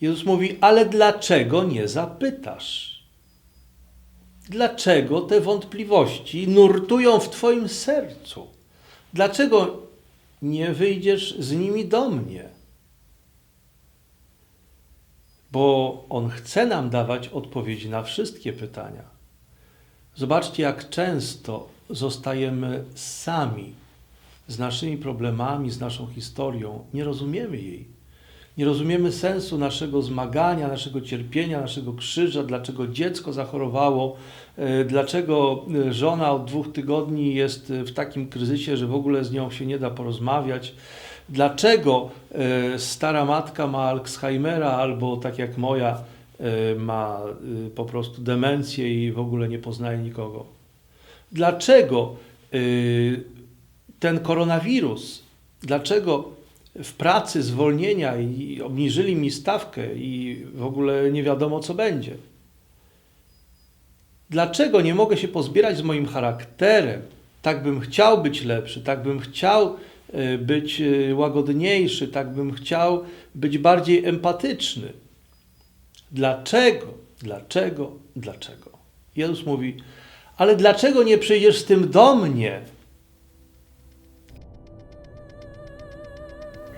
Jezus mówi, ale dlaczego nie zapytasz? Dlaczego te wątpliwości nurtują w Twoim sercu? Dlaczego nie wyjdziesz z nimi do mnie? Bo On chce nam dawać odpowiedzi na wszystkie pytania. Zobaczcie, jak często zostajemy sami z naszymi problemami, z naszą historią. Nie rozumiemy jej. Nie rozumiemy sensu naszego zmagania, naszego cierpienia, naszego krzyża, dlaczego dziecko zachorowało, e, dlaczego e, żona od dwóch tygodni jest w takim kryzysie, że w ogóle z nią się nie da porozmawiać. Dlaczego e, stara matka ma Alzheimera albo tak jak moja ma po prostu demencję i w ogóle nie poznaje nikogo. Dlaczego ten koronawirus, dlaczego w pracy zwolnienia i obniżyli mi stawkę i w ogóle nie wiadomo co będzie. Dlaczego nie mogę się pozbierać z moim charakterem? Tak bym chciał być lepszy, tak bym chciał e, być e, łagodniejszy, tak bym chciał być bardziej empatyczny. Dlaczego? Dlaczego? Dlaczego? Jezus mówi, ale dlaczego nie przyjdziesz z tym do mnie?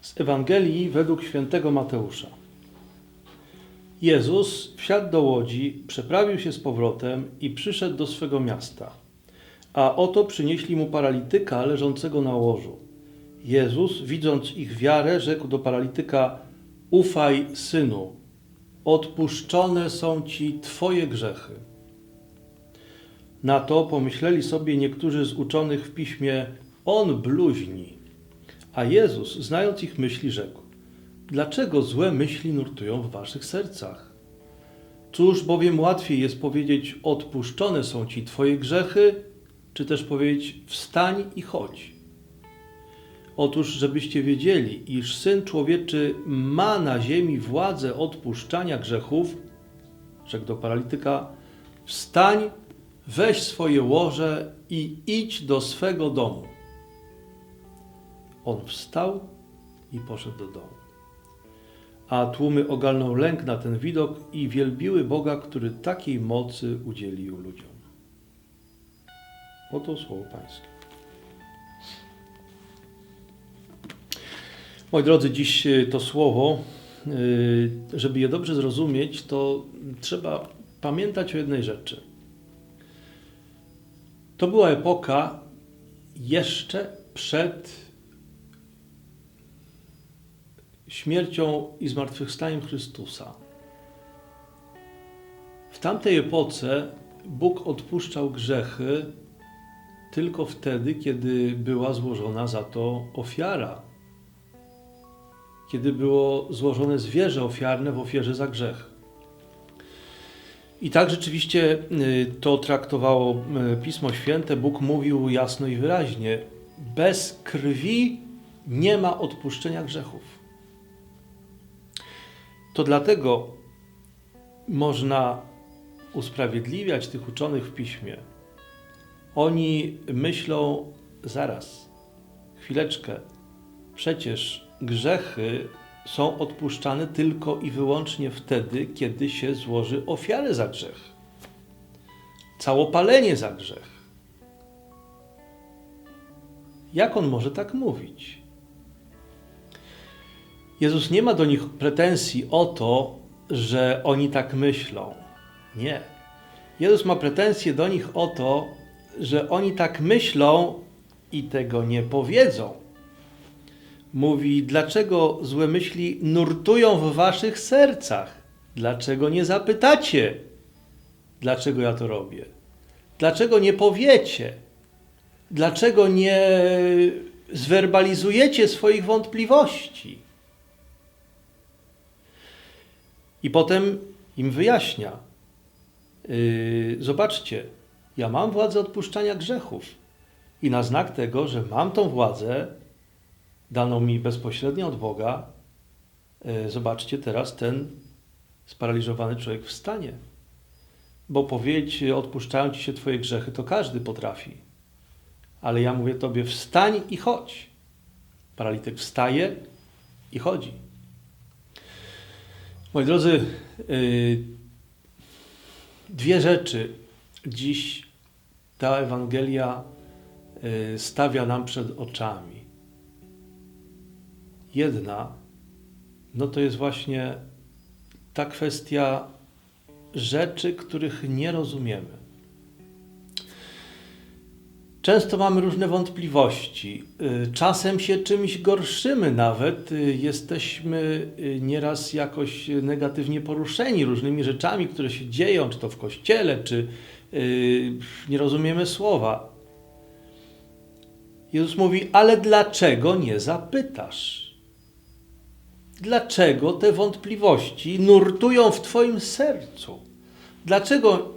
Z Ewangelii według świętego Mateusza. Jezus wsiadł do łodzi, przeprawił się z powrotem i przyszedł do swego miasta. A oto przynieśli mu paralityka leżącego na łożu. Jezus, widząc ich wiarę, rzekł do paralityka: Ufaj, synu, odpuszczone są ci twoje grzechy. Na to pomyśleli sobie niektórzy z uczonych w piśmie: On bluźni. A Jezus, znając ich myśli, rzekł: Dlaczego złe myśli nurtują w waszych sercach? Cóż bowiem łatwiej jest powiedzieć: Odpuszczone są ci twoje grzechy, czy też powiedzieć: Wstań i chodź. Otóż, żebyście wiedzieli, iż syn człowieczy ma na ziemi władzę odpuszczania grzechów, rzekł do paralityka: Wstań, weź swoje łoże i idź do swego domu. On wstał i poszedł do domu. A tłumy ogalnął lęk na ten widok i wielbiły Boga, który takiej mocy udzielił ludziom. Oto słowo Pańskie. Moi drodzy, dziś to słowo, y, żeby je dobrze zrozumieć, to trzeba pamiętać o jednej rzeczy. To była epoka jeszcze przed śmiercią i zmartwychwstaniem Chrystusa. W tamtej epoce Bóg odpuszczał grzechy tylko wtedy, kiedy była złożona za to ofiara. Kiedy było złożone zwierzę ofiarne w ofierze za grzech. I tak rzeczywiście y, to traktowało y, Pismo Święte. Bóg mówił jasno i wyraźnie: bez krwi nie ma odpuszczenia grzechów. To dlatego można usprawiedliwiać tych uczonych w piśmie. Oni myślą zaraz, chwileczkę, przecież grzechy są odpuszczane tylko i wyłącznie wtedy, kiedy się złoży ofiarę za grzech, całopalenie za grzech. Jak on może tak mówić? Jezus nie ma do nich pretensji o to, że oni tak myślą. Nie. Jezus ma pretensje do nich o to, że oni tak myślą i tego nie powiedzą. Mówi, dlaczego złe myśli nurtują w waszych sercach? Dlaczego nie zapytacie, dlaczego ja to robię? Dlaczego nie powiecie? Dlaczego nie zwerbalizujecie swoich wątpliwości? I potem im wyjaśnia: yy, Zobaczcie, ja mam władzę odpuszczania grzechów. I na znak tego, że mam tą władzę, daną mi bezpośrednio od Boga, yy, zobaczcie, teraz ten sparaliżowany człowiek wstanie. Bo powiedzieć, odpuszczają ci się twoje grzechy, to każdy potrafi. Ale ja mówię tobie, wstań i chodź. Paralityk wstaje i chodzi. Moi drodzy, yy, dwie rzeczy dziś ta Ewangelia yy, stawia nam przed oczami. Jedna, no to jest właśnie ta kwestia rzeczy, których nie rozumiemy. Często mamy różne wątpliwości. Y, Czasem się czymś gorszymy nawet. y, Jesteśmy y, nieraz jakoś negatywnie poruszeni różnymi rzeczami, które się dzieją, czy to w kościele, czy nie rozumiemy słowa. Jezus mówi, ale dlaczego nie zapytasz? Dlaczego te wątpliwości nurtują w Twoim sercu? Dlaczego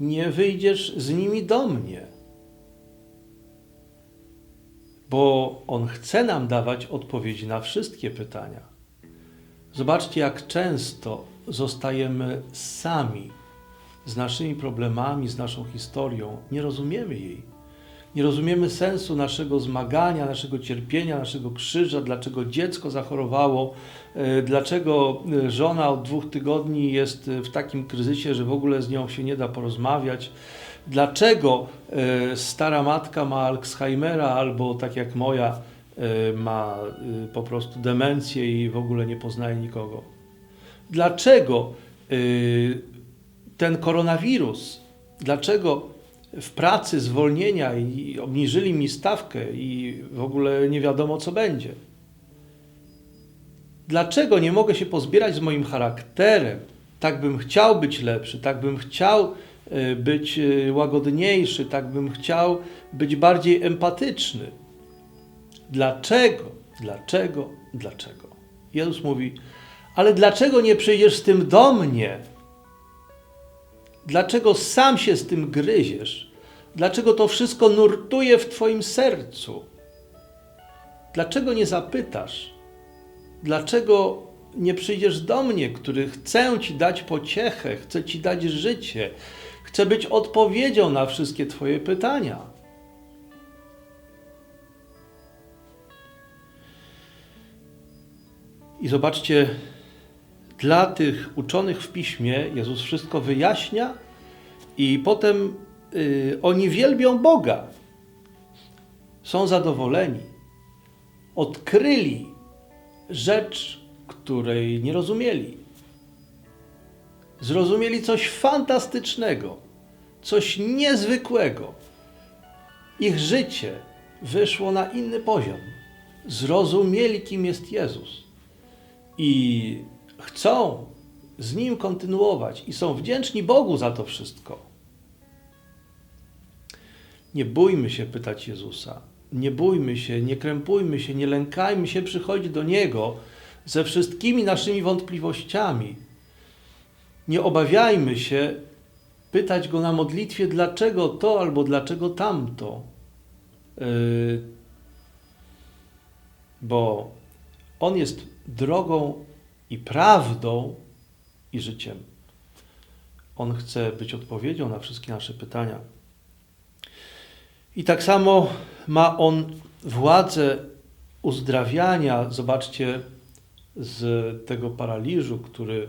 nie wyjdziesz z nimi do mnie? Bo On chce nam dawać odpowiedzi na wszystkie pytania. Zobaczcie, jak często zostajemy sami z naszymi problemami, z naszą historią. Nie rozumiemy jej. Nie rozumiemy sensu naszego zmagania, naszego cierpienia, naszego krzyża, dlaczego dziecko zachorowało, e, dlaczego e, żona od dwóch tygodni jest e, w takim kryzysie, że w ogóle z nią się nie da porozmawiać. Dlaczego e, stara matka ma Alzheimera albo tak jak moja e, ma e, po prostu demencję i w ogóle nie poznaje nikogo. Dlaczego ten koronawirus, dlaczego w pracy zwolnienia i obniżyli mi stawkę i w ogóle nie wiadomo co będzie. Dlaczego nie mogę się pozbierać z moim charakterem? Tak bym chciał być lepszy, tak bym chciał być y, łagodniejszy, tak bym chciał być bardziej empatyczny. Dlaczego? Dlaczego? Dlaczego? Jezus mówi: Ale dlaczego nie przyjdziesz z tym do mnie? Dlaczego sam się z tym gryziesz? Dlaczego to wszystko nurtuje w Twoim sercu? Dlaczego nie zapytasz? Dlaczego nie przyjdziesz do mnie, który chcę Ci dać pociechę, chcę Ci dać życie, chcę być odpowiedzią na wszystkie Twoje pytania? I zobaczcie, dla tych uczonych w piśmie Jezus wszystko wyjaśnia i potem y, oni wielbią Boga. Są zadowoleni. Odkryli rzecz, której nie rozumieli. Zrozumieli coś fantastycznego, coś niezwykłego. Ich życie wyszło na inny poziom. Zrozumieli, kim jest Jezus. I chcą z Nim kontynuować i są wdzięczni Bogu za to wszystko. Nie bójmy się pytać Jezusa. Nie bójmy się, nie krępujmy się, nie lękajmy się przychodzić do Niego ze wszystkimi naszymi wątpliwościami. Nie obawiajmy się pytać Go na modlitwie, dlaczego to albo dlaczego tamto. Yy, bo On jest drogą i prawdą i życiem. On chce być odpowiedzią na wszystkie nasze pytania. I tak samo ma On władzę uzdrawiania. Zobaczcie z tego paraliżu, który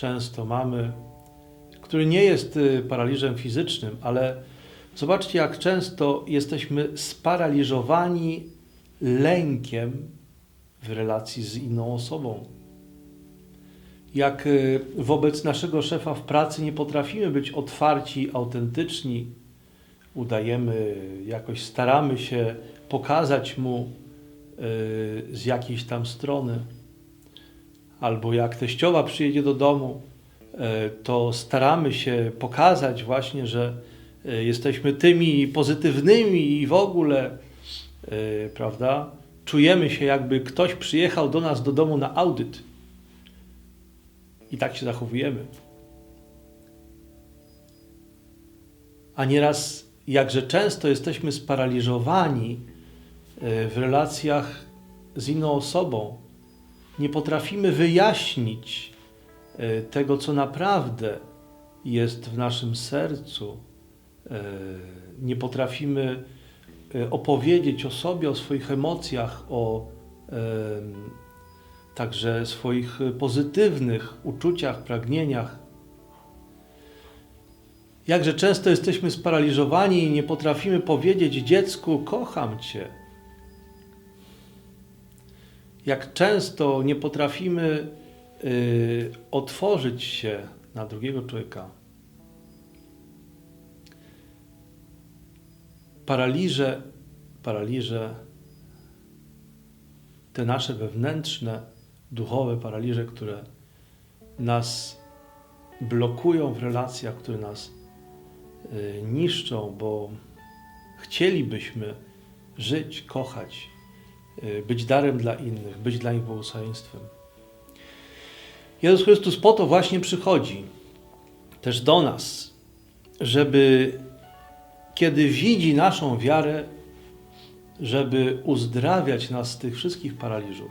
często mamy, który nie jest y, paraliżem fizycznym, ale zobaczcie, jak często jesteśmy sparaliżowani lękiem w relacji z inną osobą. Jak y, wobec naszego szefa w pracy nie potrafimy być otwarci, autentyczni, udajemy, jakoś staramy się pokazać mu y, z jakiejś tam strony, albo jak teściowa przyjedzie do domu, y, to staramy się pokazać właśnie, że y, jesteśmy tymi pozytywnymi i w ogóle, y, prawda? Czujemy się, jakby ktoś przyjechał do nas do domu na audyt. i tak się zachowujemy. A nieraz jakże często jesteśmy sparaliżowani e, w relacjach z inną osobą. Nie potrafimy wyjaśnić e, tego, co naprawdę jest w naszym sercu. E, Nie potrafimy e, opowiedzieć o sobie, o swoich emocjach, o także swoich pozytywnych uczuciach, pragnieniach. Jakże często jesteśmy sparaliżowani i nie potrafimy powiedzieć dziecku: Kocham cię. Jak często nie potrafimy y, otworzyć się na drugiego człowieka. Paraliże, paraliże, te nasze wewnętrzne, duchowe paraliże, które nas blokują w relacjach, które nas y, niszczą, bo chcielibyśmy żyć, kochać, być darem dla innych, być dla nich błogosławieństwem. Jezus Chrystus po to właśnie przychodzi też do nas, żeby kiedy widzi naszą wiarę, żeby uzdrawiać nas z tych wszystkich paraliżów,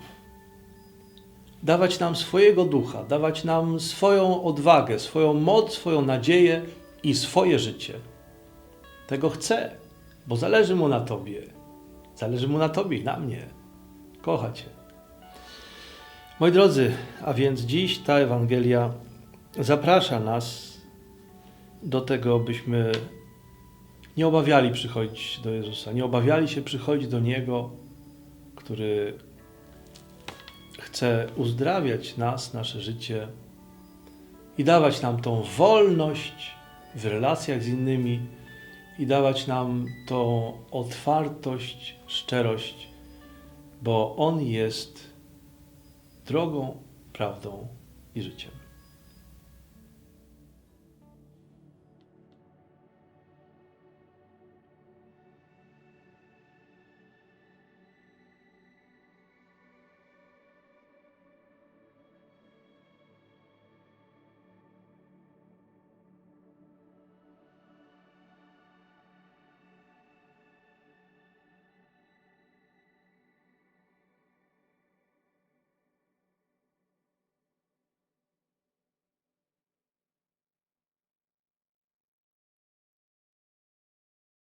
dawać nam swojego ducha, dawać nam swoją odwagę, swoją moc, swoją nadzieję i swoje życie. Tego chce, bo zależy mu na Tobie. Zależy mu na Tobie na mnie. Kocha Cię. Moi drodzy, a więc dziś ta Ewangelia zaprasza nas do tego, byśmy nie obawiali przychodzić do Jezusa, nie obawiali się przychodzić do Niego, który chce uzdrawiać nas, nasze życie i dawać nam tą wolność w relacjach z innymi i dawać nam tą otwartość, szczerość, bo On jest drogą, prawdą i życiem.